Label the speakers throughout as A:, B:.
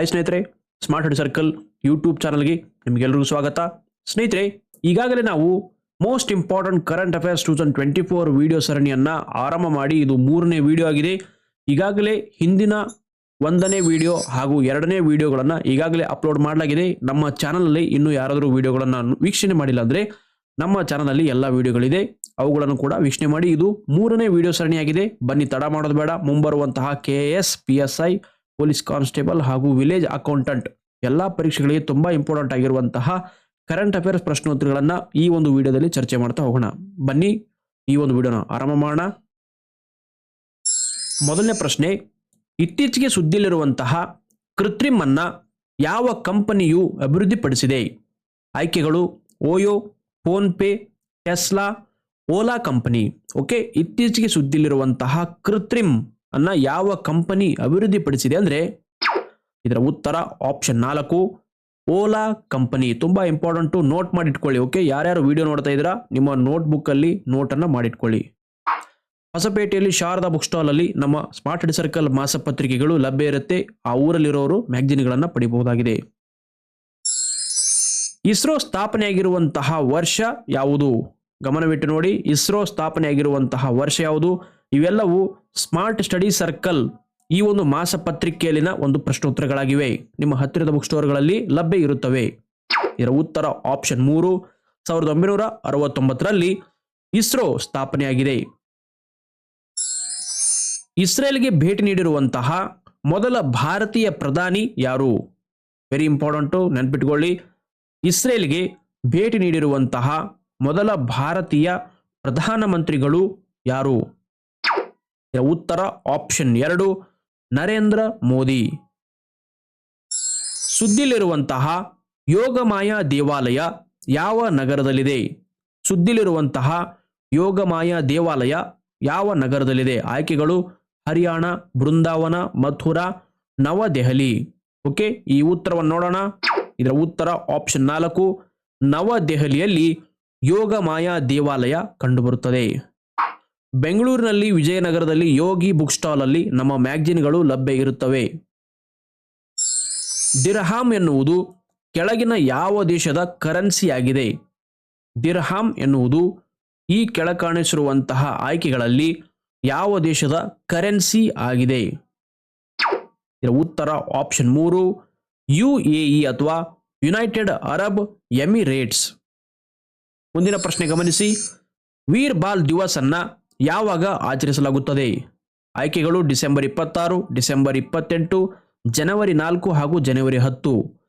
A: Hi ಸ್ನೇಹಿತರೆ smart head circle YouTube ಚಾನಲ್ಗೆ ನಿಮಗೆಲ್ಲರಿಗೂ ಸ್ವಾಗತ. ಸ್ನೇಹಿತರೆ, ಈಗಾಗಲೇ ನಾವು most important current affairs two thousand twenty four video ಸರಣಿಯನ್ನು ಆರಂಭ ಮಾಡಿ ಇದು ಮೂರನೇ ವಿಡಿಯೋ ಆಗಿದೆ. ಈಗಾಗಲೇ ಹಿಂದಿನ ಒಂದನೇ ವಿಡಿಯೋ ಹಾಗೂ ಎರಡನೇ ವಿಡಿಯೋಗಳನ್ನು ಈಗಾಗಲೇ ಅಪ್ಲೋಡ್ ಮಾಡಲಾಗಿದೆ. ನಮ್ಮ ಚಾನಲಲ್ಲಿ ಇನ್ನೂ ಯಾರಾದರೂ ವಿಡಿಯೋಗಳನ್ನು ವೀಕ್ಷಣೆ ಮಾಡಿಲ್ಲ ಅಂದರೆ ನಮ್ಮ ಚಾನಲಲ್ಲಿ ಎಲ್ಲ ವಿಡಿಯೋಗಳಿದೆ ಅವುಗಳನ್ನು ಕೂಡ ವೀಕ್ಷಣೆ ಮಾಡಿ. ಇದು ಮೂರನೇ ವಿಡಿಯೋ ಸರಣಿಯಾಗಿದೆ. ಬನ್ನಿ, ತಡ ಮಾಡೋದು ಬೇಡ. ಮುಂಬರುವಂತಹ K S P S I police constable ಹಾಗೂ ವಿಲೇಜ್ ಅಕೌಂಟೆಂಟ್. ಎಲ್ಲ ಪರೀಕ್ಷೆಗಳಿಗೆ ತುಂಬ ಇಂಪಾರ್ಟೆಂಟ್ ಆಗಿರುವಂತಹ ಕರೆಂಟ್ ಅಫೇರ್ಸ್ ಪ್ರಶ್ನೋತ್ತರಗಳನ್ನು ಈ ಒಂದು ವಿಡಿಯೋದಲ್ಲಿ ಚರ್ಚೆ ಮಾಡ್ತಾ ಹೋಗೋಣ. ಬನ್ನಿ, ಈ ಒಂದು ವಿಡಿಯೋನ ಆರಂಭ ಮಾಡೋಣ. ಮೊದಲನೇ ಪ್ರಶ್ನೆ, ಇತ್ತೀಚೆಗೆ ಸುದ್ದಿಯಲ್ಲಿರುವಂತಹ ಕೃತ್ರಿಮನ್ನು ಯಾವ ಕಂಪನಿಯು ಅಭಿವೃದ್ಧಿಪಡಿಸಿದೆ? ಆಯ್ಕೆಗಳು, OYO, PhonePe, Tesla, Ola company. Okay, ಇತ್ತೀಚೆಗೆ ಸುದ್ದಿಯಲ್ಲಿರುವಂತಹ ಕೃತ್ರಿಮ್ ಅನ್ನ ಯಾವ ಕಂಪನಿ ಅಭಿವೃದ್ಧಿಪಡಿಸಿದೆ ಅಂದ್ರೆ ಇದರ ಉತ್ತರ ಆಪ್ಷನ್ ನಾಲ್ಕು ಓಲಾ ಕಂಪನಿ ತುಂಬಾ ಇಂಪಾರ್ಟೆಂಟು ನೋಟ್ ಮಾಡಿಟ್ಕೊಳ್ಳಿ ಓಕೆ ಯಾರ್ಯಾರು ವಿಡಿಯೋ ನೋಡ್ತಾ ಇದ್ದೀರಾ, ನಿಮ್ಮ ನೋಟ್ಬುಕ್ ಅಲ್ಲಿ ನೋಟನ್ನು ಮಾಡಿಟ್ಕೊಳ್ಳಿ. ಹೊಸಪೇಟೆಯಲ್ಲಿ ಶಾರದಾ ಬುಕ್ ಸ್ಟಾಲ್ ಅಲ್ಲಿ ನಮ್ಮ ಸ್ಮಾರ್ಟ್ ಸರ್ಕಲ್ ಮಾಸಪತ್ರಿಕೆಗಳು ಲಭ್ಯ ಇರುತ್ತೆ. ಆ ಊರಲ್ಲಿರೋರು ಮ್ಯಾಗಜಿನ್ಗಳನ್ನು ಪಡಿಬಹುದಾಗಿದೆ. ಇಸ್ರೋ ಸ್ಥಾಪನೆಯಾಗಿರುವಂತಹ ವರ್ಷ ಯಾವುದು? ಗಮನವಿಟ್ಟು ನೋಡಿ, ಇಸ್ರೋ ಸ್ಥಾಪನೆಯಾಗಿರುವಂತಹ ವರ್ಷ ಯಾವುದು? ಇವೆಲ್ಲವೂ ಸ್ಮಾರ್ಟ್ ಸ್ಟಡಿ ಸರ್ಕಲ್ ಈ ಒಂದು ಮಾಸ ಪತ್ರಿಕೆಯಲ್ಲಿನ ಒಂದು ಪ್ರಶ್ನೋತ್ತರಗಳಾಗಿವೆ. ನಿಮ್ಮ ಹತ್ತಿರದ ಬುಕ್ ಸ್ಟೋರ್ಗಳಲ್ಲಿ ಲಭ್ಯ ಇರುತ್ತವೆ. ಇದರ ಉತ್ತರ ಆಪ್ಷನ್ ಮೂರು, ಸಾವಿರದ ಒಂಬೈನೂರ ಅರವತ್ತೊಂಬತ್ತರಲ್ಲಿ ಇಸ್ರೋ ಸ್ಥಾಪನೆಯಾಗಿದೆ. ಇಸ್ರೇಲ್ಗೆ ಭೇಟಿ ನೀಡಿರುವಂತಹ ಮೊದಲ ಭಾರತೀಯ ಪ್ರಧಾನಿ ಯಾರು? ವೆರಿ ಇಂಪಾರ್ಟೆಂಟು, ನೆನ್ಪಿಟ್ಕೊಳ್ಳಿ. ಇಸ್ರೇಲ್ಗೆ ಭೇಟಿ ನೀಡಿರುವಂತಹ ಮೊದಲ ಭಾರತೀಯ ಪ್ರಧಾನಮಂತ್ರಿಗಳು ಯಾರು? ಉತ್ತರ ಆಪ್ಷನ್ ಎರಡು, ನರೇಂದ್ರ ಮೋದಿ. ಸುದ್ದಿಲಿರುವಂತಹ ಯೋಗಮಾಯ ದೇವಾಲಯ ಯಾವ ನಗರದಲ್ಲಿದೆ? ಸುದ್ದಿಲಿರುವಂತಹ ಯೋಗಮಾಯ ದೇವಾಲಯ ಯಾವ ನಗರದಲ್ಲಿದೆ? ಆಯ್ಕೆಗಳು ಹರಿಯಾಣ, ಬೃಂದಾವನ, ಮಥುರಾ, ನವದೆಹಲಿ. ಓಕೆ, ಈ ಉತ್ತರವನ್ನು ನೋಡೋಣ. ಇದರ ಉತ್ತರ ಆಪ್ಷನ್ ನಾಲ್ಕು, ನವದೆಹಲಿಯಲ್ಲಿ ಯೋಗಮಾಯ ದೇವಾಲಯ ಕಂಡುಬರುತ್ತದೆ. ಬೆಂಗಳೂರಿನಲ್ಲಿ ವಿಜಯನಗರದಲ್ಲಿ ಯೋಗಿ ಬುಕ್ ಸ್ಟಾಲ್ ಅಲ್ಲಿ ನಮ್ಮ ಮ್ಯಾಗ್ಜಿನ್ಗಳು ಲಭ್ಯ ಇರುತ್ತವೆ. ದಿರ್ಹಾಮ್ ಎನ್ನುವುದು ಕೆಳಗಿನ ಯಾವ ದೇಶದ ಕರೆನ್ಸಿ ಆಗಿದೆ ದಿರ್ಹಾಮ್ ಎನ್ನುವುದು ಈ ಕೆಳಕಾಣಿಸಿರುವಂತಹ ಆಯ್ಕೆಗಳಲ್ಲಿ ಯಾವ ದೇಶದ ಕರೆನ್ಸಿ ಆಗಿದೆ? ಉತ್ತರ ಆಪ್ಷನ್ ಮೂರು ಯು ಎ ಅಥವಾ ಯುನೈಟೆಡ್ ಅರಬ್ ಎಮಿರೇಟ್ಸ್. ಮುಂದಿನ ಪ್ರಶ್ನೆ ಗಮನಿಸಿ ವೀರ್ ಬಾಲ್ ದಿವಸ್ ಅನ್ನ ಯಾವಾಗ ಆಚರಿಸಲಾಗುತ್ತದೆ? ಆಯ್ಕೆಗಳು ಡಿಸೆಂಬರ್ ಇಪ್ಪತ್ತಾರು, ಡಿಸೆಂಬರ್ ಇಪ್ಪತ್ತೆಂಟು, ಜನವರಿ ನಾಲ್ಕು ಹಾಗೂ ಜನವರಿ ಹತ್ತು.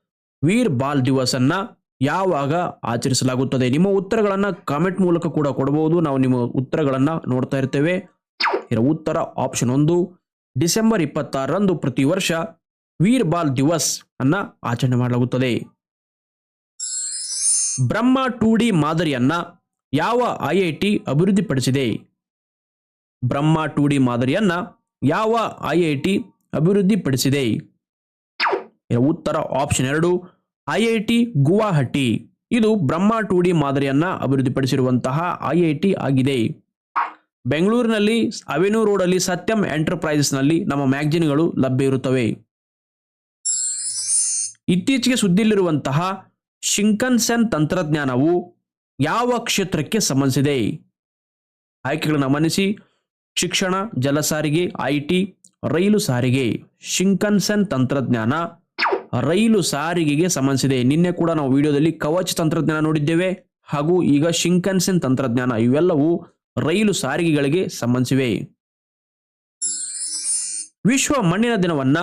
A: ವೀರ್ ಬಾಲ್ ದಿವಸ್ ಅನ್ನ ಯಾವಾಗ ಆಚರಿಸಲಾಗುತ್ತದೆ? ನಿಮ್ಮ ಉತ್ತರಗಳನ್ನು ಕಾಮೆಂಟ್ ಮೂಲಕ ಕೂಡ ಕೊಡಬಹುದು ನಾವು ನಿಮ್ಮ ಉತ್ತರಗಳನ್ನು ನೋಡ್ತಾ ಇರ್ತೇವೆ. ಇದರ ಉತ್ತರ ಆಪ್ಷನ್ ಒಂದು. ಡಿಸೆಂಬರ್ ಇಪ್ಪತ್ತಾರರಂದು ಪ್ರತಿ ವರ್ಷ ವೀರ್ ಬಾಲ್ ದಿವಸ್ ಅನ್ನ ಆಚರಣೆ ಮಾಡಲಾಗುತ್ತದೆ. ಬ್ರಹ್ಮ ಟೂ ಡಿ ಮಾದರಿಯನ್ನ ಯಾವ ಐಐಟಿ ಅಭಿವೃದ್ಧಿಪಡಿಸಿದೆ? ಬ್ರಹ್ಮ ಟು ಡಿ ಮಾದರಿಯನ್ನ ಯಾವ ಐ ಐ ಟಿ ಅಭಿವೃದ್ಧಿಪಡಿಸಿದೆ? ಉತ್ತರ ಆಪ್ಷನ್ ಎರಡು, ಐ ಐ ಟಿ ಗುವಾಹಟಿ. ಇದು ಬ್ರಹ್ಮ ಟು ಡಿ ಮಾದರಿಯನ್ನ ಅಭಿವೃದ್ಧಿಪಡಿಸಿರುವಂತಹ ಐ ಐ ಟಿ ಆಗಿದೆ. ಬೆಂಗಳೂರಿನಲ್ಲಿ ಅವೆನ್ಯೂ ರೋಡಲ್ಲಿ ಸತ್ಯಂ ಎಂಟರ್ಪ್ರೈಸಸ್ನಲ್ಲಿ ನಮ್ಮ ಮ್ಯಾಗಜಿನ್ಗಳು ಲಭ್ಯ ಇರುತ್ತವೆ. ಇತ್ತೀಚೆಗೆ ಸುದ್ದಿಯಲ್ಲಿರುವಂತಹ ಶಿಂಕನ್ಸೆನ್ ತಂತ್ರಜ್ಞಾನವು ಯಾವ ಕ್ಷೇತ್ರಕ್ಕೆ ಸಂಬಂಧಿಸಿದೆ? ಆಯ್ಕೆಗಳನ್ನು ಗಮನಿಸಿ. ಶಿಕ್ಷಣ, ಜಲ ಸಾರಿಗೆ ಐ ಟಿ ರೈಲು ಸಾರಿಗೆ, ಶಿಂಕನ್ಸನ್ ತಂತ್ರಜ್ಞಾನ, ರೈಲು ಸಾರಿಗೆಗೆ ಸಂಬಂಧಿಸಿದೆ. ನಿನ್ನೆ ಕೂಡ ನಾವು ವಿಡಿಯೋದಲ್ಲಿ ಕವಚ್ ತಂತ್ರಜ್ಞಾನ ನೋಡಿದ್ದೇವೆ ಹಾಗೂ ಈಗ ಶಿಂಕನ್ಸನ್ ತಂತ್ರಜ್ಞಾನ, ಇವೆಲ್ಲವೂ ರೈಲು ಸಾರಿಗೆಗಳಿಗೆ ಸಂಬಂಧಿಸಿವೆ. ವಿಶ್ವ ಮಣ್ಣಿನ ದಿನವನ್ನ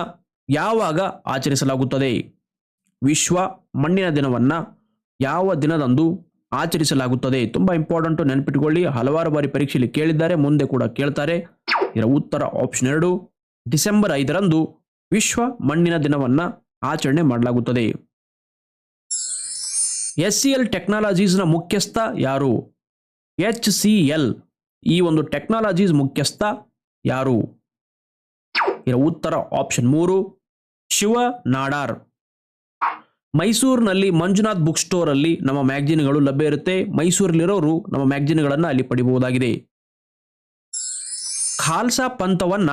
A: ಯಾವಾಗ ಆಚರಿಸಲಾಗುತ್ತದೆ? ವಿಶ್ವ ಮಣ್ಣಿನ ದಿನವನ್ನ ಯಾವ ದಿನದಂದು ಆಚರಿಸಲಾಗುತ್ತದೆ. ತುಂಬಾ ಇಂಪಾರ್ಟೆಂಟ್ ನೆನಪಿಟ್ಟುಕೊಳ್ಳಿ ಹಲವಾರು ಬಾರಿ ಪರೀಕ್ಷೆಯಲ್ಲಿ ಕೇಳಿದ್ದಾರೆ, ಮುಂದೆ ಕೂಡ ಕೇಳ್ತಾರೆ. ಇದರ ಉತ್ತರ ಆಪ್ಷನ್ ಎರಡು, ಡಿಸೆಂಬರ್ ಐದರಂದು ವಿಶ್ವ ಮಣ್ಣಿನ ದಿನವನ್ನ ಆಚರಣೆ ಮಾಡಲಾಗುತ್ತದೆ. ಎಸ್ ಸಿ ಎಲ್ ಟೆಕ್ನಾಲಜೀಸ್ನ ಮುಖ್ಯಸ್ಥ ಯಾರು? ಎಚ್ ಸಿ ಎಲ್, ಈ ಒಂದು ಟೆಕ್ನಾಲಜೀಸ್ ಮುಖ್ಯಸ್ಥ ಯಾರು? ಇದರ ಉತ್ತರ ಆಪ್ಷನ್ ಮೂರು ಶಿವ ನಾಡಾರ್ ಮೈಸೂರಿನಲ್ಲಿ ಮಂಜುನಾಥ್ ಬುಕ್ ಸ್ಟೋರ್ ಅಲ್ಲಿ ನಮ್ಮ ಮ್ಯಾಗಜಿನ್ಗಳು ಲಭ್ಯ ಇರುತ್ತೆ. ಮೈಸೂರಲ್ಲಿರೋರು ನಮ್ಮ ಮ್ಯಾಗಜಿನ್ಗಳನ್ನು ಅಲ್ಲಿ ಪಡಿಬಹುದಾಗಿದೆ. ಖಾಲ್ಸಾ ಪಂಥವನ್ನ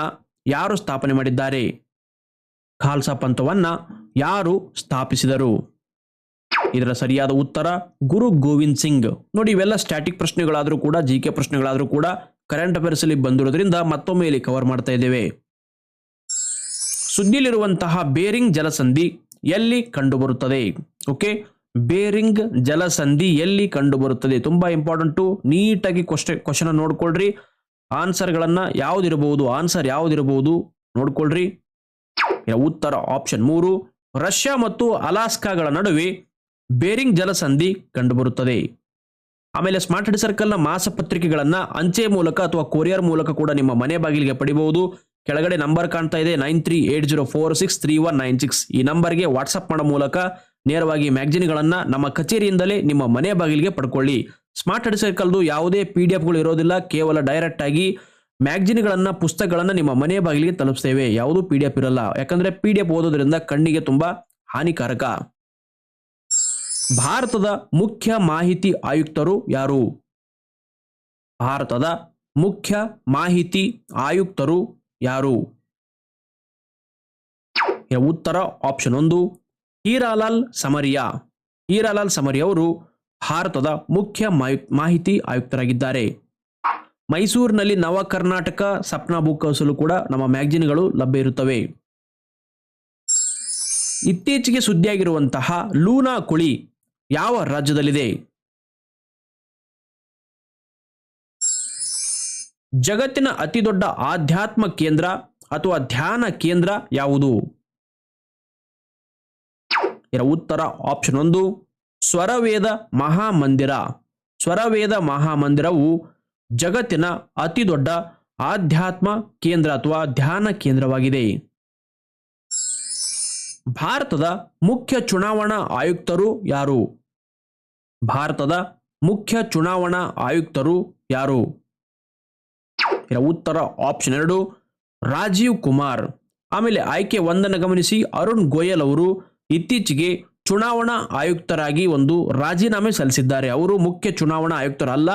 A: ಯಾರು ಸ್ಥಾಪನೆ ಮಾಡಿದ್ದಾರೆ? ಖಾಲ್ಸಾ ಪಂಥವನ್ನ ಯಾರು ಸ್ಥಾಪಿಸಿದರು? ಇದರ ಸರಿಯಾದ ಉತ್ತರ ಗುರು ಗೋವಿಂದ್ ಸಿಂಗ್. ನೋಡಿ, ಇವೆಲ್ಲ ಸ್ಟ್ಯಾಟಿಕ್ ಪ್ರಶ್ನೆಗಳಾದರೂ ಕೂಡ, ಜಿ ಕೆ ಪ್ರಶ್ನೆಗಳಾದರೂ ಕೂಡ ಕರೆಂಟ್ ಅಫೇರ್ಸ್ ಅಲ್ಲಿ ಬಂದಿರೋದ್ರಿಂದ ಮತ್ತೊಮ್ಮೆ ಇಲ್ಲಿ ಕವರ್ ಮಾಡ್ತಾ ಇದ್ದೇವೆ. ಸುದ್ದಿಯಲ್ಲಿರುವಂತಹ ಬೇರಿಂಗ್ ಜಲಸಂಧಿ ಎಲ್ಲಿ ಕಂಡುಬರುತ್ತದೆ? ಓಕೆ ಬೇರಿಂಗ್ ಜಲಸಂಧಿ ಎಲ್ಲಿ ಕಂಡುಬರುತ್ತದೆ? ತುಂಬಾ ಇಂಪಾರ್ಟೆಂಟು ನೀಟಾಗಿ ಕ್ವಶನ್ ಕ್ವಶನ್ ನೋಡ್ಕೊಳ್ರಿ. ಆನ್ಸರ್ಗಳನ್ನು ಯಾವ್ದಿರಬಹುದು? ಆನ್ಸರ್ ಯಾವ್ದಿರಬಹುದು? ನೋಡ್ಕೊಳ್ರಿ. ಉತ್ತರ ಆಪ್ಷನ್ ಮೂರು. ರಷ್ಯಾ ಮತ್ತು ಅಲಾಸ್ಕಾಗಳ ನಡುವೆ ಬೇರಿಂಗ್ ಜಲಸಂಧಿ ಕಂಡುಬರುತ್ತದೆ. ಆಮೇಲೆ ಸ್ಮಾರ್ಟ್ ಸರ್ಕಲ್ನ ಮಾಸಪತ್ರಿಕೆಗಳನ್ನು ಅಂಚೆ ಮೂಲಕ ಅಥವಾ ಕೊರಿಯರ್ ಮೂಲಕ ಕೂಡ ನಿಮ್ಮ ಮನೆ ಬಾಗಿಲಿಗೆ ಪಡಿಬಹುದು. ಕೆಳಗಡೆ ನಂಬರ್ ಕಾಣ್ತಾ ಇದೆ nine three eight zero four six three one nine six. ಈ ನಂಬರ್ಗೆ ವಾಟ್ಸಪ್ ಮಾಡೋ ಮೂಲಕ ನೇರವಾಗಿ ಮ್ಯಾಗ್ಜಿನ್ಗಳನ್ನು ನಮ್ಮ ಕಚೇರಿಯಿಂದಲೇ ನಿಮ್ಮ ಮನೆ ಬಾಗಿಲಿಗೆ ಪಡ್ಕೊಳ್ಳಿ. ಸ್ಮಾರ್ಟ್ ಹೆಡ್ ಸರ್ಕಲ್ದು ಯಾವುದೇ ಪಿ ಡಿ ಎಫ್ಗಳು ಇರೋದಿಲ್ಲ. ಕೇವಲ ಡೈರೆಕ್ಟ್ ಆಗಿ ಮ್ಯಾಗಜಿನ್ಗಳನ್ನ, ಪುಸ್ತಕಗಳನ್ನು ನಿಮ್ಮ ಮನೆ ಬಾಗಿಲಿಗೆ ತಲುಪಿಸ್ತೇವೆ. ಯಾವುದೂ ಪಿ ಡಿ ಎಫ್ ಇರಲ್ಲ. ಯಾಕಂದ್ರೆ ಪಿ ಡಿ ಎಫ್ ಓದೋದ್ರಿಂದ ಕಣ್ಣಿಗೆ ತುಂಬಾ ಹಾನಿಕಾರಕ. ಭಾರತದ ಮುಖ್ಯ ಮಾಹಿತಿ ಆಯುಕ್ತರು ಯಾರು? ಭಾರತದ ಮುಖ್ಯ ಮಾಹಿತಿ ಆಯುಕ್ತರು ಯಾರು? ಉತ್ತರ ಆಪ್ಷನ್ ಒಂದು, ಹೀರಾಲಾಲ್ ಸಮರಿಯಾ. ಹೀರಾಲಾಲ್ ಸಮರಿಯಾ ಅವರು ಭಾರತದ ಮುಖ್ಯ ಮಾಹಿತಿ ಆಯುಕ್ತರಾಗಿದ್ದಾರೆ. ಮೈಸೂರಿನಲ್ಲಿ ನವ ಕರ್ನಾಟಕ ಸಪ್ನಾ ಬುಕ್ ಹೌಸಲು ಕೂಡ ನಮ್ಮ ಮ್ಯಾಗಜಿನ್ಗಳು ಲಭ್ಯ ಇರುತ್ತವೆ. ಇತ್ತೀಚೆಗೆ ಸುದ್ದಿಯಾಗಿರುವಂತಹ ಲೂನಾ ಕುಳಿ ಯಾವ ರಾಜ್ಯದಲ್ಲಿದೆ? ಜಗತ್ತಿನ ಅತಿದೊಡ್ಡ ಆಧ್ಯಾತ್ಮ ಕೇಂದ್ರ ಅಥವಾ ಧ್ಯಾನ ಕೇಂದ್ರ ಯಾವುದು? ಇದರ ಉತ್ತರ ಆಪ್ಷನ್ ಒಂದು, ಸ್ವರವೇದ ಮಹಾಮಂದಿರ. ಸ್ವರವೇದ ಮಹಾಮಂದಿರವು ಜಗತ್ತಿನ ಅತಿದೊಡ್ಡ ಆಧ್ಯಾತ್ಮ ಕೇಂದ್ರ ಅಥವಾ ಧ್ಯಾನ ಕೇಂದ್ರವಾಗಿದೆ. ಭಾರತದ ಮುಖ್ಯ ಚುನಾವಣಾ ಆಯುಕ್ತರು ಯಾರು? ಭಾರತದ ಮುಖ್ಯ ಚುನಾವಣಾ ಆಯುಕ್ತರು ಯಾರು? ಇದರ ಉತ್ತರ ಆಪ್ಷನ್ ಎರಡು, ರಾಜೀವ್ ಕುಮಾರ್. ಆಮೇಲೆ ಆಯ್ಕೆ ಒಂದನ್ನು ಗಮನಿಸಿ, ಅರುಣ್ ಗೋಯಲ್ ಅವರು ಇತ್ತೀಚೆಗೆ ಚುನಾವಣಾ ಆಯುಕ್ತರಾಗಿ ಒಂದು ರಾಜೀನಾಮೆ ಸಲ್ಲಿಸಿದ್ದಾರೆ. ಅವರು ಮುಖ್ಯ ಚುನಾವಣಾ ಆಯುಕ್ತರಲ್ಲ,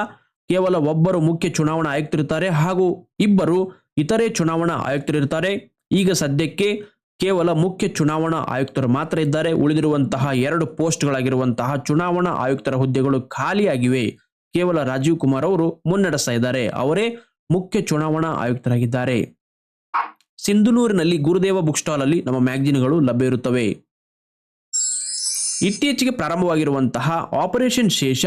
A: ಕೇವಲ ಒಬ್ಬರು ಮುಖ್ಯ ಚುನಾವಣಾ ಆಯುಕ್ತರಿರ್ತಾರೆ ಹಾಗೂ ಇಬ್ಬರು ಇತರೆ ಚುನಾವಣಾ ಆಯುಕ್ತರಿರ್ತಾರೆ. ಈಗ ಸದ್ಯಕ್ಕೆ ಕೇವಲ ಮುಖ್ಯ ಚುನಾವಣಾ ಆಯುಕ್ತರು ಮಾತ್ರ ಇದ್ದಾರೆ. ಉಳಿದಿರುವಂತಹ ಎರಡು ಪೋಸ್ಟ್ಗಳಾಗಿರುವಂತಹ ಚುನಾವಣಾ ಆಯುಕ್ತರ ಹುದ್ದೆಗಳು ಖಾಲಿಯಾಗಿವೆ. ಕೇವಲ ರಾಜೀವ್ ಕುಮಾರ್ ಅವರು ಮುನ್ನಡೆಸ್ತಾ ಇದ್ದಾರೆ. ಅವರೇ ಮುಖ್ಯ ಚುನಾವಣಾ ಆಯುಕ್ತರಾಗಿದ್ದಾರೆ. ಸಿಂಧುನೂರಿನಲ್ಲಿ ಗುರುದೇವ ಬುಕ್ ಸ್ಟಾಲ್ ಅಲ್ಲಿ ನಮ್ಮ ಮ್ಯಾಗಜಿನ್ಗಳು ಲಭ್ಯ ಇರುತ್ತವೆ. ಇತ್ತೀಚೆಗೆ ಪ್ರಾರಂಭವಾಗಿರುವಂತಹ ಆಪರೇಷನ್ ಶೇಷ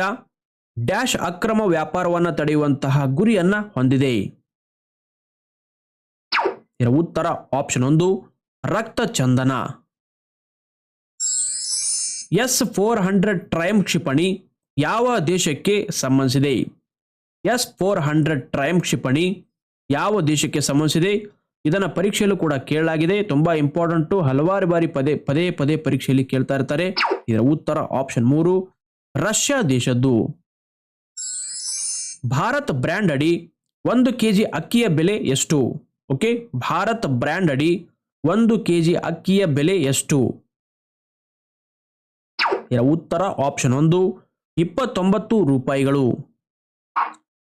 A: ಡ್ಯಾಶ್ ಅಕ್ರಮ ವ್ಯಾಪಾರವನ್ನು ತಡೆಯುವಂತಹ ಗುರಿಯನ್ನ ಹೊಂದಿದೆ. ಇದರ ಉತ್ತರ ಆಪ್ಷನ್ ಒಂದು, ರಕ್ತ ಚಂದನ. ಎಸ್ ಫೋರ್ ಹಂಡ್ರೆಡ್ ಟ್ರೈಮ್ ಕ್ಷಿಪಣಿ ಯಾವ ದೇಶಕ್ಕೆ ಸಂಬಂಧಿಸಿದೆ? ಎಸ್ ಫೋರ್ ಹಂಡ್ರೆಡ್ ಟ್ರೈಮ್ ಕ್ಷಿಪಣಿ ಯಾವ ದೇಶಕ್ಕೆ ಸಂಬಂಧಿಸಿದೆ? ಇದನ್ನು ಪರೀಕ್ಷೆಯಲ್ಲೂ ಕೂಡ ಕೇಳಲಾಗಿದೆ. ತುಂಬ ಇಂಪಾರ್ಟೆಂಟು ಹಲವಾರು ಬಾರಿ ಪದೇ ಪದೇ ಪದೇ ಪರೀಕ್ಷೆಯಲ್ಲಿ ಕೇಳ್ತಾ ಇರ್ತಾರೆ. ಇದರ ಉತ್ತರ ಆಪ್ಷನ್ ಮೂರು, ರಷ್ಯಾ ದೇಶದ್ದು. ಭಾರತ್ ಬ್ರ್ಯಾಂಡ್ ಅಡಿ ಒಂದು ಕೆ ಜಿ ಅಕ್ಕಿಯ ಬೆಲೆ ಎಷ್ಟು? ಓಕೆ, ಭಾರತ್ ಬ್ರ್ಯಾಂಡ್ ಅಡಿ ಒಂದು ಕೆ ಜಿ ಅಕ್ಕಿಯ ಬೆಲೆ ಎಷ್ಟು? ಇದರ ಉತ್ತರ ಆಪ್ಷನ್ ಒಂದು, ಇಪ್ಪತ್ತೊಂಬತ್ತು ರೂಪಾಯಿಗಳು.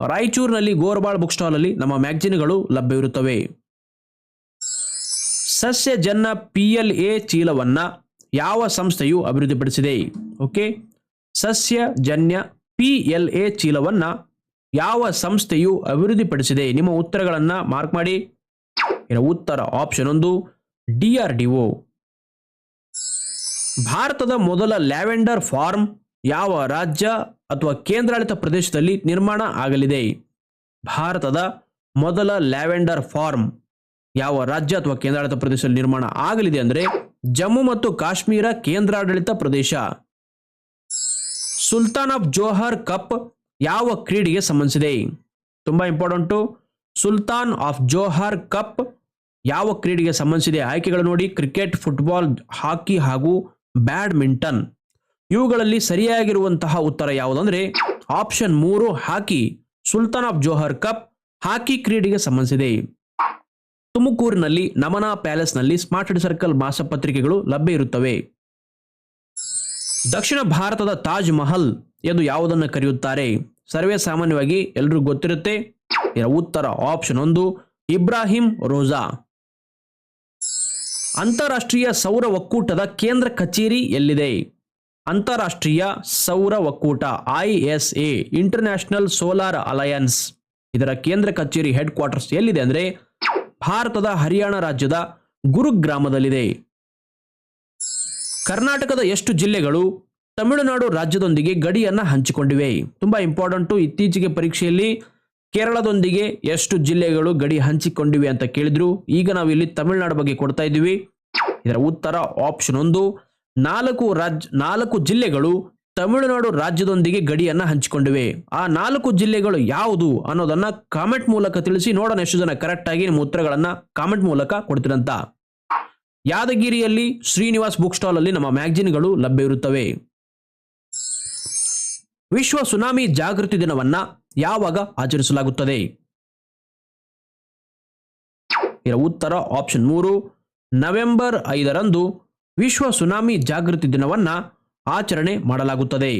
A: ರಾಯಚೂರಿನಲ್ಲಿ ಗೋರ್ಬಾಳ್ ಬುಕ್ ಸ್ಟಾಲ್ ಅಲ್ಲಿ ನಮ್ಮ ಮ್ಯಾಗಜಿನ್ಗಳು ಲಭ್ಯವಿರುತ್ತವೆ. ಸಸ್ಯಜನ್ಯ ಪಿ ಎಲ್ ಎ ಚೀಲವನ್ನ ಯಾವ ಸಂಸ್ಥೆಯು ಅಭಿವೃದ್ಧಿಪಡಿಸಿದೆ? ಓಕೆ. ಸಸ್ಯಜನ್ಯ ಪಿ ಎಲ್ ಎ ಚೀಲವನ್ನ ಯಾವ ಸಂಸ್ಥೆಯು ಅಭಿವೃದ್ಧಿಪಡಿಸಿದೆ? ನಿಮ್ಮ ಉತ್ತರಗಳನ್ನ ಮಾರ್ಕ್ ಮಾಡಿ. ಉತ್ತರ ಆಪ್ಷನ್ ಒಂದು, ಡಿ ಆರ್ ಡಿ ಒ. ಭಾರತದ ಮೊದಲ ಲ್ಯಾವೆಂಡರ್ ಫಾರ್ಮ್ ಯಾವ ರಾಜ್ಯ ಅಥವಾ ಕೇಂದ್ರಾಡಳಿತ ಪ್ರದೇಶದಲ್ಲಿ ನಿರ್ಮಾಣ ಆಗಲಿದೆ? ಭಾರತದ ಮೊದಲ ಲ್ಯಾವೆಂಡರ್ ಫಾರ್ಮ್ ಯಾವ ರಾಜ್ಯ ಅಥವಾ ಕೇಂದ್ರಾಡಳಿತ ಪ್ರದೇಶದಲ್ಲಿ ನಿರ್ಮಾಣ ಆಗಲಿದೆ ಅಂದರೆ ಜಮ್ಮು ಮತ್ತು ಕಾಶ್ಮೀರ ಕೇಂದ್ರಾಡಳಿತ ಪ್ರದೇಶ. ಸುಲ್ತಾನ್ ಆಫ್ ಜೋಹರ್ ಕಪ್ ಯಾವ ಕ್ರೀಡೆಗೆ ಸಂಬಂಧಿಸಿದೆ? ತುಂಬಾ important. Sultan of Johor cup ಯಾವ ಕ್ರೀಡೆಗೆ ಸಂಬಂಧಿಸಿದೆ? ಆಯ್ಕೆಗಳು ನೋಡಿ ಕ್ರಿಕೆಟ್, ಫುಟ್ಬಾಲ್, ಹಾಕಿ ಹಾಗೂ ಬ್ಯಾಡ್ಮಿಂಟನ್. ಇವುಗಳಲ್ಲಿ ಸರಿಯಾಗಿರುವಂತಹ ಉತ್ತರ ಯಾವುದಂದ್ರೆ ಆಪ್ಷನ್ ಮೂರು, hockey Sultan of Johor cup hockey ಕ್ರೀಡೆಗೆ ಸಂಬಂಧಿಸಿದೆ. ತುಮಕೂರಿನಲ್ಲಿ ನಮನಾ ಪ್ಯಾಲೇಸ್ನಲ್ಲಿ ಸ್ಮಾರ್ಟ್ ಸರ್ಕಲ್ ಮಾಸಪತ್ರಿಕೆಗಳು ಲಭ್ಯ ಇರುತ್ತವೆ. ದಕ್ಷಿಣ ಭಾರತದ ತಾಜ್ ಮಹಲ್ ಎಂದು ಯಾವುದನ್ನು ಕರೆಯುತ್ತಾರೆ? ಸರ್ವೇ ಸಾಮಾನ್ಯವಾಗಿ ಎಲ್ರಿಗೂ ಗೊತ್ತಿರುತ್ತೆ. ಇದರ ಉತ್ತರ ಆಪ್ಷನ್ ಒಂದು, ಇಬ್ರಾಹಿಂ ರೋಜಾ. ಅಂತಾರಾಷ್ಟ್ರೀಯ ಸೌರ ಒಕ್ಕೂಟದ ಕೇಂದ್ರ ಕಚೇರಿ ಎಲ್ಲಿದೆ? ಅಂತಾರಾಷ್ಟ್ರೀಯ ಸೌರ ಒಕ್ಕೂಟ, I S A international solar alliance ಇದರ ಕೇಂದ್ರ ಕಚೇರಿ ಹೆಡ್ ಕ್ವಾರ್ಟರ್ಸ್ ಎಲ್ಲಿದೆ ಅಂದರೆ ಭಾರತದ ಹರಿಯಾಣ ರಾಜ್ಯದ ಗುರುಗ್ರಾಮದಲ್ಲಿದೆ. ಕರ್ನಾಟಕದ ಎಷ್ಟು ಜಿಲ್ಲೆಗಳು ತಮಿಳುನಾಡು ರಾಜ್ಯದೊಂದಿಗೆ ಗಡಿಯನ್ನ ಹಂಚಿಕೊಂಡಿವೆ. ತುಂಬಾ ಇಂಪಾರ್ಟೆಂಟು ಇತ್ತೀಚೆಗೆ ಪರೀಕ್ಷೆಯಲ್ಲಿ ಕೇರಳದೊಂದಿಗೆ ಎಷ್ಟು ಜಿಲ್ಲೆಗಳು ಗಡಿ ಹಂಚಿಕೊಂಡಿವೆ ಅಂತ ಕೇಳಿದ್ರು. ಈಗ ನಾವು ಇಲ್ಲಿ ತಮಿಳುನಾಡು ಬಗ್ಗೆ ಕೊಡ್ತಾ ಇದ್ದೀವಿ. ಇದರ ಉತ್ತರ ಆಪ್ಷನ್ ಒಂದು ನಾಲ್ಕು ರಾಜ್ಯ ನಾಲ್ಕು ಜಿಲ್ಲೆಗಳು ತಮಿಳುನಾಡು ರಾಜ್ಯದೊಂದಿಗೆ ಗಡಿಯನ್ನ ಹಂಚಿಕೊಂಡಿವೆ. ಆ ನಾಲ್ಕು ಜಿಲ್ಲೆಗಳು ಯಾವುದು ಅನ್ನೋದನ್ನ ಕಾಮೆಂಟ್ ಮೂಲಕ ತಿಳಿಸಿ ನೋಡೋಣ ಎಷ್ಟು ಜನ ಕರೆಕ್ಟ್ ಆಗಿ ನಿಮ್ಮ ಉತ್ತರಗಳನ್ನ ಕಾಮೆಂಟ್ ಮೂಲಕ ಕೊಡ್ತೀರಂತ. ಯಾದಗಿರಿಯಲ್ಲಿ ಶ್ರೀನಿವಾಸ್ ಬುಕ್ ಸ್ಟಾಲ್ ಅಲ್ಲಿ ನಮ್ಮ ಮ್ಯಾಗಜಿನ್ಗಳು ಲಭ್ಯವಿರುತ್ತವೆ ವಿಶ್ವ ಸುನಾಮಿ ಜಾಗೃತಿ ದಿನವನ್ನ ಯಾವಾಗ ಆಚರಿಸಲಾಗುತ್ತದೆ? ಉತ್ತರ ಆಪ್ಷನ್ ಮೂರು, ನವೆಂಬರ್ ಐದರಂದು ವಿಶ್ವ ಸುನಾಮಿ ಜಾಗೃತಿ ದಿನವನ್ನ ಆಚರಣೆ ಮಾಡಲಾಗುತ್ತದೆ.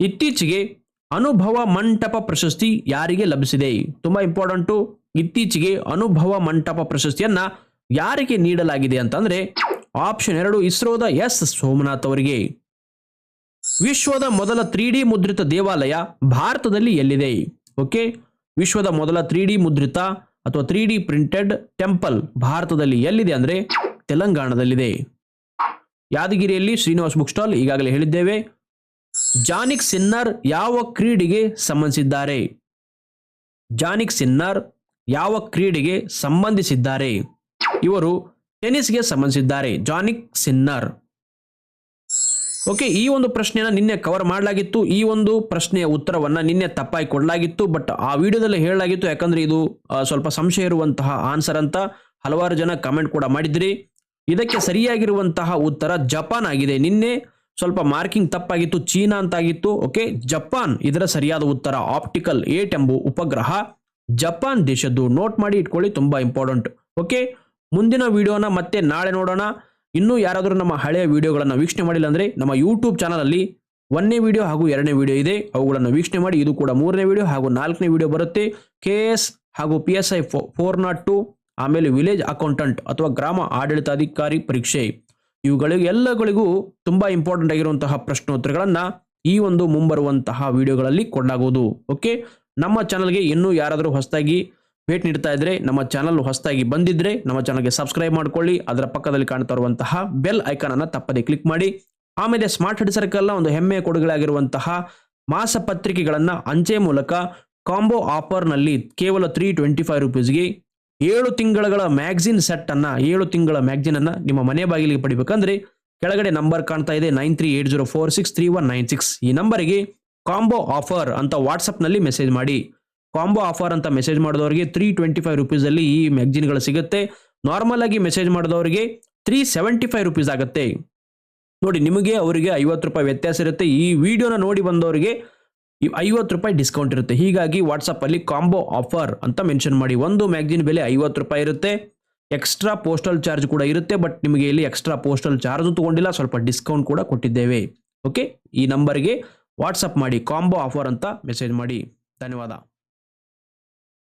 A: ಇತ್ತೀಚೆಗೆ ಅನುಭವ ಮಂಟಪ ಪ್ರಶಸ್ತಿ ಯಾರಿಗೆ ಲಭಿಸಿದೆ? ತುಂಬಾ ಇಂಪಾರ್ಟೆಂಟು. ಇತ್ತೀಚೆಗೆ ಅನುಭವ ಮಂಟಪ ಪ್ರಶಸ್ತಿಯನ್ನ ಯಾರಿಗೆ ನೀಡಲಾಗಿದೆ ಅಂತಂದ್ರೆ ಆಪ್ಷನ್ ಎರಡು ಇಸ್ರೋದ ಎಸ್ ಸೋಮನಾಥ್ ಅವರಿಗೆ. ವಿಶ್ವದ ಮೊದಲ ತ್ರೀ ಮುದ್ರಿತ ದೇವಾಲಯ ಭಾರತದಲ್ಲಿ ಎಲ್ಲಿದೆ? ಓಕೆ. ವಿಶ್ವದ ಮೊದಲ ತ್ರೀ ಮುದ್ರಿತ ಅಥವಾ ತ್ರೀ ಡಿ ಪ್ರಿಂಟೆಡ್ ಟೆಂಪಲ್ ಭಾರತದಲ್ಲಿ ಎಲ್ಲಿದೆ ಅಂದರೆ ತೆಲಂಗಾಣದಲ್ಲಿದೆ. ಯಾದಗಿರಿಯಲ್ಲಿ ಶ್ರೀನಿವಾಸ್ ಬುಕ್ ಸ್ಟಾಲ್ ಈಗಾಗಲೇ ಹೇಳಿದ್ದೇವೆ. ಜಾನಿಕ್ ಸಿನ್ನರ್ ಯಾವ ಕ್ರೀಡೆಗೆ ಸಂಬಂಧಿಸಿದ್ದಾರೆ? ಜಾನಿಕ್ ಸಿನ್ನರ್ ಯಾವ ಕ್ರೀಡೆಗೆ ಸಂಬಂಧಿಸಿದ್ದಾರೆ? ಇವರು ಟೆನಿಸ್ಗೆ ಸಂಬಂಧಿಸಿದ್ದಾರೆ. Jannik Sinner. ಓಕೆ ಈ ಒಂದು ಪ್ರಶ್ನೆಯನ್ನ ನಿನ್ನೆ ಕವರ್ ಮಾಡಲಾಗಿತ್ತು. ಈ ಒಂದು ಪ್ರಶ್ನೆಯ ಉತ್ತರವನ್ನು ನಿನ್ನೆ ತಪ್ಪಾಗಿ ಕೊಡಲಾಗಿತ್ತು ಬಟ್ ಆ ವಿಡಿಯೋದಲ್ಲಿ ಹೇಳಲಾಗಿತ್ತು, ಯಾಕಂದ್ರೆ ಇದು ಸ್ವಲ್ಪ ಸಂಶಯ ಇರುವಂತಹ ಆನ್ಸರ್ ಅಂತ ಹಲವಾರು ಜನ ಕಮೆಂಟ್ ಕೂಡ ಮಾಡಿದ್ರಿ. ಇದಕ್ಕೆ ಸರಿಯಾಗಿರುವಂತಹ ಉತ್ತರ ಜಪಾನ್ ಆಗಿದೆ. ನಿನ್ನೆ ಸ್ವಲ್ಪ ಮಾರ್ಕಿಂಗ್ ತಪ್ಪಾಗಿತ್ತು, ಚೀನಾ ಅಂತಾಗಿತ್ತು. ಓಕೆ ಜಪಾನ್ ಇದರ ಸರಿಯಾದ ಉತ್ತರ ಆಪ್ಟಿಕಲ್ ಏಟ್ ಎಂಬ ಉಪಗ್ರಹ ಜಪಾನ್ ದೇಶದ್ದು. ನೋಟ್ ಮಾಡಿ ಇಟ್ಕೊಳ್ಳಿ, ತುಂಬಾ ಇಂಪಾರ್ಟೆಂಟ್ ಓಕೆ ಮುಂದಿನ ವಿಡಿಯೋನ ಮತ್ತೆ ನಾಳೆ ನೋಡೋಣ. ಇನ್ನೂ ಯಾರಾದರೂ ನಮ್ಮ ಹಳೆಯ ವಿಡಿಯೋಗಳನ್ನು ವೀಕ್ಷಣೆ ಮಾಡಿಲ್ಲ ಅಂದರೆ ನಮ್ಮ ಯೂಟ್ಯೂಬ್ ಚಾನಲಲ್ಲಿ ಒಂದನೇ ವಿಡಿಯೋ ಹಾಗೂ ಎರಡನೇ ವಿಡಿಯೋ ಇದೆ. ಅವುಗಳನ್ನು ವೀಕ್ಷಣೆ ಮಾಡಿ. ಇದು ಕೂಡ ಮೂರನೇ ವಿಡಿಯೋ ಹಾಗೂ ನಾಲ್ಕನೇ ವಿಡಿಯೋ ಬರುತ್ತೆ. ಕೆ ಹಾಗೂ ಪಿ ಎಸ್ ಆಮೇಲೆ ವಿಲೇಜ್ ಅಕೌಂಟೆಂಟ್ ಅಥವಾ ಗ್ರಾಮ ಆಡಳಿತಾಧಿಕಾರಿ ಪರೀಕ್ಷೆ. ಇವುಗಳಿಗೆ ಎಲ್ಲಗಳಿಗೂ ತುಂಬ ಇಂಪಾರ್ಟೆಂಟ್ ಆಗಿರುವಂತಹ ಪ್ರಶ್ನೋತ್ತರಗಳನ್ನು ಈ ಒಂದು ಮುಂಬರುವಂತಹ ವಿಡಿಯೋಗಳಲ್ಲಿ ಕೊಡಲಾಗುವುದು. ಓಕೆ ನಮ್ಮ ಚಾನಲ್ಗೆ ಇನ್ನೂ ಯಾರಾದರೂ ಹೊಸದಾಗಿ ಭೇಟಿ ನೀಡ್ತಾ ಇದ್ರೆ ನಮ್ಮ ಚಾನಲ್ ಹೊಸದಾಗಿ ಬಂದಿದ್ರೆ ನಮ್ಮ ಚಾನಲ್ಗೆ ಸಬ್ಸ್ಕ್ರೈಬ್ ಮಾಡ್ಕೊಳ್ಳಿ. ಅದರ ಪಕ್ಕದಲ್ಲಿ ಕಾಣ್ತಾ ಇರುವಂತಹ ಬೆಲ್ ಐಕಾನ್ ಅನ್ನ ತಪ್ಪದೆ ಕ್ಲಿಕ್ ಮಾಡಿ. ಆಮೇಲೆ ಸ್ಮಾರ್ಟ್ ಹೆಡ್ ಸರ್ಕಲ್ನ ಒಂದು ಹೆಮ್ಮೆಯ ಕೊಡುಗೆಗಳಾಗಿರುವಂತಹ ಮಾಸಪತ್ರಿಕೆಗಳನ್ನ ಅಂಚೆ ಮೂಲಕ ಕಾಂಬೋ ಆಫರ್ನಲ್ಲಿ ಕೇವಲ ತ್ರೀ ಟ್ವೆಂಟಿ ಫೈವ್ ರುಪೀಸ್ಗೆ ಏಳು ತಿಂಗಳ ಮ್ಯಾಗ್ಝಿನ್ ಸೆಟ್ ಅನ್ನ, ಏಳು ತಿಂಗಳ ಮ್ಯಾಗ್ಝಿನ್ ಅನ್ನ ನಿಮ್ಮ ಮನೆ ಬಾಗಿಲಿಗೆ ಪಡಿಬೇಕಂದ್ರೆ ಕೆಳಗಡೆ ನಂಬರ್ ಕಾಣ್ತಾ ಇದೆ nine three eight zero four six three one nine six ಈ ನಂಬರಿಗೆ ಕಾಂಬೋ ಆಫರ್ ಅಂತ ವಾಟ್ಸಪ್ನಲ್ಲಿ ಮೆಸೇಜ್ ಮಾಡಿ. ಕಾಂಬೋ ಆಫರ್ ಅಂತ ಮೆಸೇಜ್ ಮಾಡಿದವರಿಗೆ ತ್ರೀ ಟ್ವೆಂಟಿ ಫೈವ್ ರುಪೀಸಲ್ಲಿ ಈ ಮ್ಯಾಗ್ಜಿನ್ಗಳು ಸಿಗುತ್ತೆ. ನಾರ್ಮಲ್ ಆಗಿ ಮೆಸೇಜ್ ಮಾಡಿದವರಿಗೆ ತ್ರೀ ಸೆವೆಂಟಿ ಫೈವ್ ರುಪೀಸ್ ಆಗುತ್ತೆ. ನೋಡಿ, ನಿಮಗೆ ಅವರಿಗೆ ಐವತ್ತು ರೂಪಾಯಿ ವ್ಯತ್ಯಾಸ ಇರುತ್ತೆ. ಈ ವಿಡಿಯೋನ ನೋಡಿ ಬಂದವರಿಗೆ ಐವತ್ತು ರೂಪಾಯಿ ಡಿಸ್ಕೌಂಟ್ ಇರುತ್ತೆ. ಹೀಗಾಗಿ ವಾಟ್ಸಪ್ಪಲ್ಲಿ ಕಾಂಬೋ ಆಫರ್ ಅಂತ ಮೆನ್ಷನ್ ಮಾಡಿ. ಒಂದು ಮ್ಯಾಗ್ಜಿನ್ ಬೆಲೆ ಐವತ್ತು ರೂಪಾಯಿ ಇರುತ್ತೆ. ಎಕ್ಸ್ಟ್ರಾ ಪೋಸ್ಟಲ್ ಚಾರ್ಜ್ ಕೂಡ ಇರುತ್ತೆ ಬಟ್ ನಿಮಗೆ ಇಲ್ಲಿ ಎಕ್ಸ್ಟ್ರಾ ಪೋಸ್ಟಲ್ ಚಾರ್ಜ್ ತಗೊಂಡಿಲ್ಲ. ಸ್ವಲ್ಪ ಡಿಸ್ಕೌಂಟ್ ಕೂಡ ಕೊಟ್ಟಿದ್ದೇವೆ. ಓಕೆ ಈ ನಂಬರ್ಗೆ ವಾಟ್ಸಪ್ ಮಾಡಿ, ಕಾಂಬೋ ಆಫರ್ ಅಂತ ಮೆಸೇಜ್ ಮಾಡಿ. ಧನ್ಯವಾದ.